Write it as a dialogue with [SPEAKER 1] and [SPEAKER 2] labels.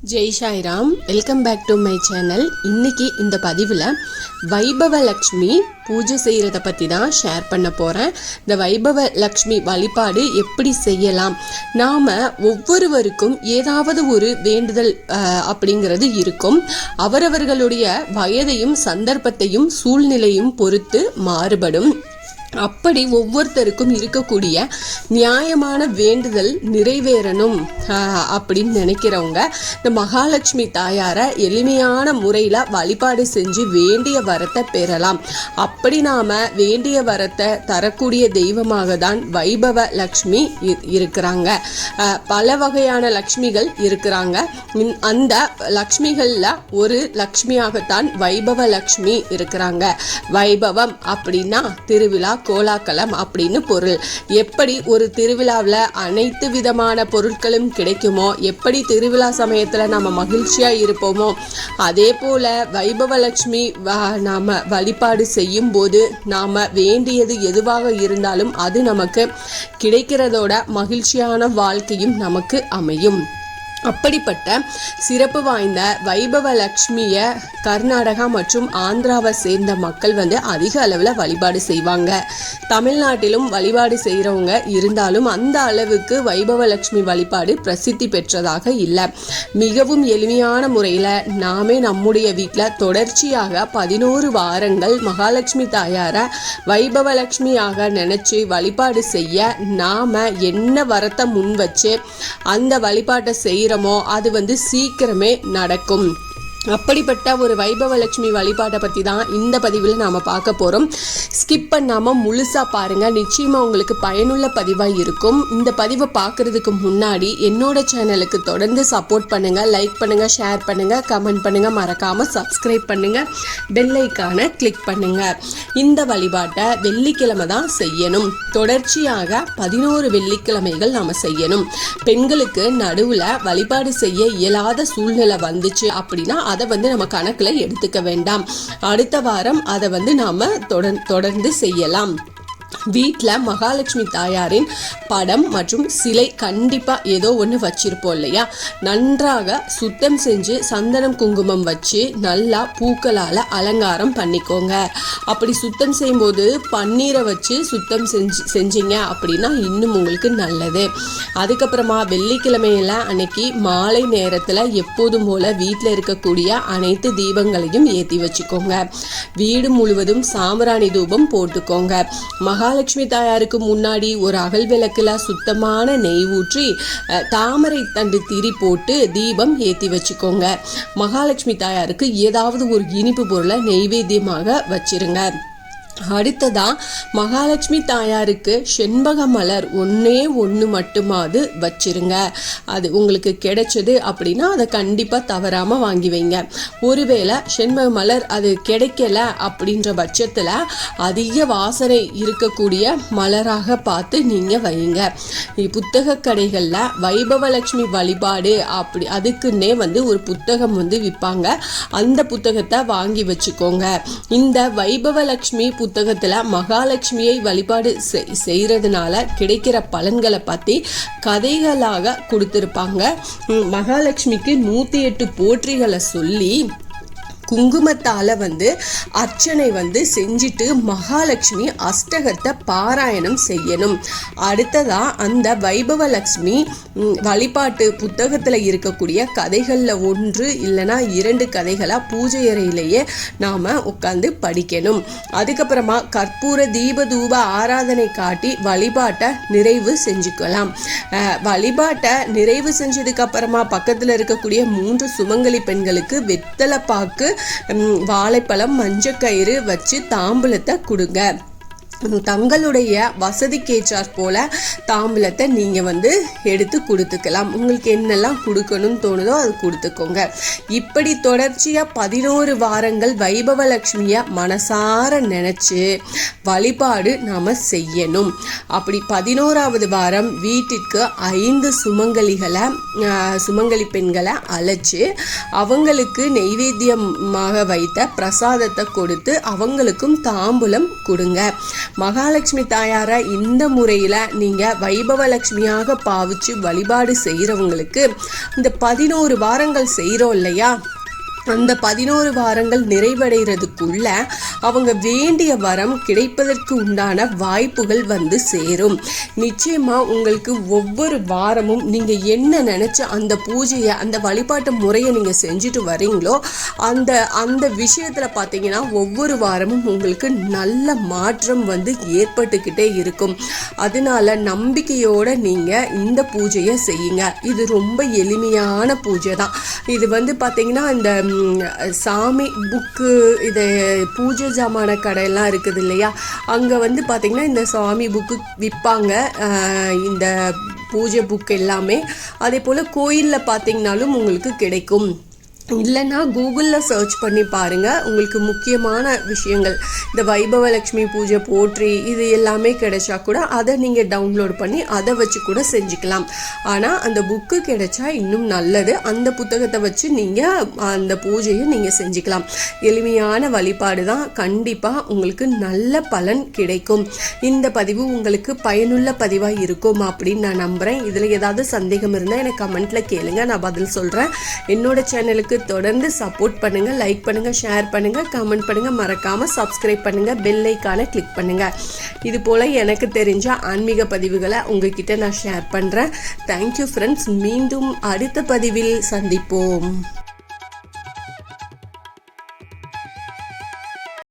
[SPEAKER 1] Jai Sairam welcome back to my channel இன்னைக்கு இந்த பதிவில் வைபவ லக்ஷ்மி பூஜை செய்கிறத பற்றி தான் ஷேர் பண்ண போகிறேன் இந்த வைபவ லக்ஷ்மி வழிபாடு எப்படி செய்யலாம்? நாம் ஒவ்வொருவருக்கும் ஏதாவது ஒரு வேண்டுதல் அப்படிங்கிறது இருக்கும். அவரவர்களுடைய வயதையும் சந்தர்ப்பத்தையும் சூழ்நிலையும் பொறுத்து மாறுபடும். அப்படி ஒவ்வொருத்தருக்கும் இருக்கக்கூடிய நியாயமான வேண்டுதல் நிறைவேறணும். அப்படின்னு நினைக்கிறவங்க இந்த மகாலட்சுமி தாயாரை எளிமையான முறையில் வழிபாடு செஞ்சு வேண்டிய வரத்தை பெறலாம். அப்படி நாம் வேண்டிய வரத்தை தரக்கூடிய தெய்வமாக தான் வைபவ லக்ஷ்மி இ- இருக்கிறாங்க. பல வகையான லக்ஷ்மிகள் இருக்கிறாங்க. அந்த லக்ஷ்மிகளில் ஒரு லக்ஷ்மியாகத்தான் வைபவ லக்ஷ்மி இருக்கிறாங்க. வைபவம் அப்படின்னா திருவிழா கோலாகலம் அப்படின்னு பொருள். எப்படி ஒரு திருவிழாவில் அனைத்து விதமான பொருட்களும் கிடைக்குமோ எப்படி திருவிழா சமயத்தில் நம்ம மகிழ்ச்சியாக இருப்போமோ அதே போல் வைபவலட்சுமி வ- வழிபாடு செய்யும் போது நாம் வேண்டியது எதுவாக இருந்தாலும் அது நமக்கு கிடைக்கிறதோட மகிழ்ச்சியான வாழ்க்கையும் நமக்கு அமையும். அப்படிப்பட்ட சிறப்பு வாய்ந்த வைபவ லக்ஷ்மியை கர்நாடகா மற்றும் ஆந்திராவை சேர்ந்த மக்கள் வந்து அதிக அளவில் வழிபாடு செய்வாங்க. தமிழ்நாட்டிலும் வழிபாடு செய்கிறவங்க இருந்தாலும் அந்த அளவுக்கு வைபவ லக்ஷ்மி வழிபாடு பிரசித்தி பெற்றதாக இல்லை. மிகவும் எளிமையான முறையில் நாமே நம்முடைய வீட்டில் தொடர்ச்சியாக பதினோரு வாரங்கள் மகாலட்சுமி தாயாரை வைபவ லக்ஷ்மியாக நினச்சி வழிபாடு செய்ய நாம் என்ன வரத்தை முன் வச்சு அந்த வழிபாட்டை செய்கிறோமோ அது வந்து சீக்கிரமே நடக்கும். அப்படிப்பட்ட ஒரு வைபவலட்சுமி வழிபாட்டை பற்றி தான் இந்த பதிவில் நாம் பார்க்க போகிறோம் ஸ்கிப் பண்ணாமல் முழுசாக பாருங்கள் நிச்சயமாக உங்களுக்கு பயனுள்ள பதிவாக இருக்கும். இந்த பதிவை பார்க்குறதுக்கு முன்னாடி என்னோட சேனலுக்கு தொடர்ந்து சப்போர்ட் பண்ணுங்கள் லைக் பண்ணுங்கள் ஷேர் பண்ணுங்கள் கமெண்ட் பண்ணுங்கள் மறக்காமல் சப்ஸ்கிரைப் பண்ணுங்கள் பெல்லைக்கான கிளிக் பண்ணுங்கள் இந்த வழிபாட்டை வெள்ளிக்கிழமை தான் செய்யணும். தொடர்ச்சியாக பதினோரு வெள்ளிக்கிழமைகள் நாம் செய்யணும். பெண்களுக்கு நடுவில் வழிபாடு செய்ய இயலாத சூழ்நிலை வந்துச்சு அப்படின்னா அதை வந்து நம்ம கணக்கில் எடுத்துக்க வேண்டாம். அடுத்த வாரம் அதை வந்து நாம் தொடர் தொடர்ந்து செய்யலாம். வீட்டில் மகாலட்சுமி தாயாரின் படம் மற்றும் சிலை கண்டிப்பாக ஏதோ ஒன்று வச்சிருப்போம் இல்லையா? நன்றாக சுத்தம் செஞ்சு சந்தனம் குங்குமம் வச்சு நல்லா பூக்களால் அலங்காரம் பண்ணிக்கோங்க. அப்படி சுத்தம் செய்யும்போது பன்னீரை வச்சு சுத்தம் செஞ்சு செஞ்சீங்க அப்படின்னா இன்னும் உங்களுக்கு நல்லது. அதுக்கப்புறமா வெள்ளிக்கிழமையில் அன்னைக்கு மாலை நேரத்தில் எப்போதும் போல் வீட்டில் இருக்கக்கூடிய அனைத்து தீபங்களையும் ஏற்றி வச்சுக்கோங்க. வீடு முழுவதும் சாம்பிராணி தூபம் போட்டுக்கோங்க. மகாலட்சுமி தாயாருக்கு முன்னாடி ஒரு அகல் விளக்குல சுத்தமான நெய் ஊற்றி தாமரை தண்டு திரி போட்டு தீபம் ஏற்றி வச்சுக்கோங்க. மகாலட்சுமி தாயாருக்கு ஏதாவது ஒரு இனிப்பு பொருளை நெய்வேத்தியமாக வச்சிருங்க. அடுத்ததா மகாலட்சுமி தாயாருக்கு செண்பக மலர் ஒன்றே ஒன்று மட்டுமாவது வச்சிருங்க. அது உங்களுக்கு கிடைச்சது அப்படின்னா அதை கண்டிப்பாக தவறாமல் வாங்கி வைங்க. ஒருவேளை செண்பக மலர் அது கிடைக்கல அப்படின்ற பட்சத்தில் அதிக வாசனை இருக்கக்கூடிய மலராக பார்த்து நீங்கள் வைங்க. புத்தக கடைகளில் வைபவலட்சுமி வழிபாடு அப்படி அதுக்குன்னே வந்து ஒரு புத்தகம் வந்து விற்பாங்க அந்த புத்தகத்தை வாங்கி வச்சுக்கோங்க. இந்த வைபவலட்சுமி புத்தகத்தில் மகாலட்சுமியை வழிபாடு செய்- செய்யறதுனால கிடைக்கிற பலன்களை பற்றி கதைகளாக கொடுத்துருப்பாங்க. மகாலட்சுமிக்கு நூற்றி எட்டு போற்றிகளை சொல்லி குங்குமத்தால் வந்து அர்ச்சனை வந்து செஞ்சுட்டு மகாலட்சுமி அஷ்டகத்தை பாராயணம் செய்யணும். அடுத்ததாக அந்த வைபவ லக்ஷ்மி வழிபாட்டு புத்தகத்தில் இருக்கக்கூடிய கதைகளில் ஒன்று இல்லைன்னா இரண்டு கதைகளாக பூஜை அறையிலேயே நாம் உட்காந்து படிக்கணும். அதுக்கப்புறமா கற்பூர தீப தூப ஆராதனை காட்டி வழிபாட்டை நிறைவு செஞ்சுக்கலாம். வழிபாட்டை நிறைவு செஞ்சதுக்கு அப்புறமா பக்கத்தில் இருக்கக்கூடிய மூன்று சுமங்கலி பெண்களுக்கு வெத்தலை பாக்கு வாழைப்பழம் மஞ்சக்கயிறு வச்சு தாம்பூலத்தை கொடுங்க. தங்களுடைய வசதிக்கேற்றாற் போல தாம்பூலத்தை நீங்கள் வந்து எடுத்து கொடுத்துக்கலாம். உங்களுக்கு என்னெல்லாம் கொடுக்கணும்னு தோணுதோ அது கொடுத்துக்கோங்க. இப்படி தொடர்ச்சியாக பதினோரு வாரங்கள் வைபவலட்சுமியை மனசார நினச்சி வழிபாடு நாம் செய்யணும். அப்படி பதினோராவது வாரம் வீட்டிற்கு ஐந்து சுமங்கலிகளை சுமங்கலி பெண்களை அழைச்சி அவங்களுக்கு நெய்வேத்தியமாக வைத்த பிரசாதத்தை கொடுத்து அவங்களுக்கும் தாம்பூலம் கொடுங்க. மகாலட்சுமி தாயாரை இந்த முறையில் நீங்கள் வைபவலட்சுமியாக பாவிச்சு வழிபாடு செய்கிறவங்களுக்கு இந்த பதினோரு வாரங்கள் செய்கிறோம் இல்லையா? அந்த பதினோரு வாரங்கள் நிறைவடைகிறதுக்குள்ள அவங்க வேண்டிய வரம் கிடைப்பதற்கு உண்டான வாய்ப்புகள் வந்து சேரும். நிச்சயமா உங்களுக்கு ஒவ்வொரு வாரமும் நீங்க என்ன நினைச்ச அந்த பூஜையை அந்த வழிபாட்டு முறையை நீங்க செஞ்சுட்டு வரீங்களோ அந்த அந்த விஷயத்துல பார்த்தீங்கன்னா ஒவ்வொரு வாரமும் உங்களுக்கு நல்ல மாற்றம் வந்து ஏற்பட்டுக்கிட்டே இருக்கும். அதனால நம்பிக்கையோட நீங்க இந்த பூஜையை செய்யுங்க. இது ரொம்ப எளிமையான பூஜை தான் இது வந்து பார்த்தீங்கன்னா இந்த சாமி புக்கு இது பூஜை ஜாமான கடையெல்லாம் இருக்குது இல்லையா? அங்கே வந்து பார்த்திங்கன்னா இந்த சாமி புக்கு விற்பாங்க இந்த பூஜை புக் எல்லாமே. அதே போல் கோயிலில் பார்த்தீங்கனாலும் உங்களுக்கு கிடைக்கும். இல்லைன்னா கூகுளில் சர்ச் பண்ணி பாருங்கள் உங்களுக்கு முக்கியமான விஷயங்கள். இந்த வைபவலக்ஷ்மி பூஜை போற்றி இது எல்லாமே கிடைச்சா கூட அதை நீங்கள் டவுன்லோட் பண்ணி அதை வச்சு கூட செஞ்சுக்கலாம். ஆனால் அந்த புக்கு கிடைச்சா இன்னும் நல்லது. அந்த புத்தகத்தை வச்சு நீங்கள் அந்த பூஜையை நீங்கள் செஞ்சுக்கலாம். எளிமையான வழிபாடு தான் கண்டிப்பாக உங்களுக்கு நல்ல பலன் கிடைக்கும். இந்த பதிவு உங்களுக்கு பயனுள்ள பதிவாக இருக்கும் அப்படின்னு நான் நம்புகிறேன் இதில் ஏதாவது சந்தேகம் இருந்தால் எனக்கு கமெண்ட்டில் கேளுங்க. நான் பதில் சொல்கிறேன் என்னோட சேனலுக்கு தொடர்ந்து சப்போர்ட் பண்ணுங்கள் லைக் பண்ணுங்கள் ஷேர் பண்ணுங்கள் கமெண்ட் பண்ணுங்கள் மறக்காமல் சப்ஸ்கிரைப் பண்ணுங்கள் பெல் ஐக்கானை கிளிக் பண்ணுங்கள் இது போல் எனக்கு தெரிஞ்ச ஆன்மீக பதிவுகளை உங்ககிட்ட நான் ஷேர் பண்ணுறேன் தேங்க்யூ ஃப்ரெண்ட்ஸ் மீண்டும் அடுத்த பதிவில் சந்திப்போம்.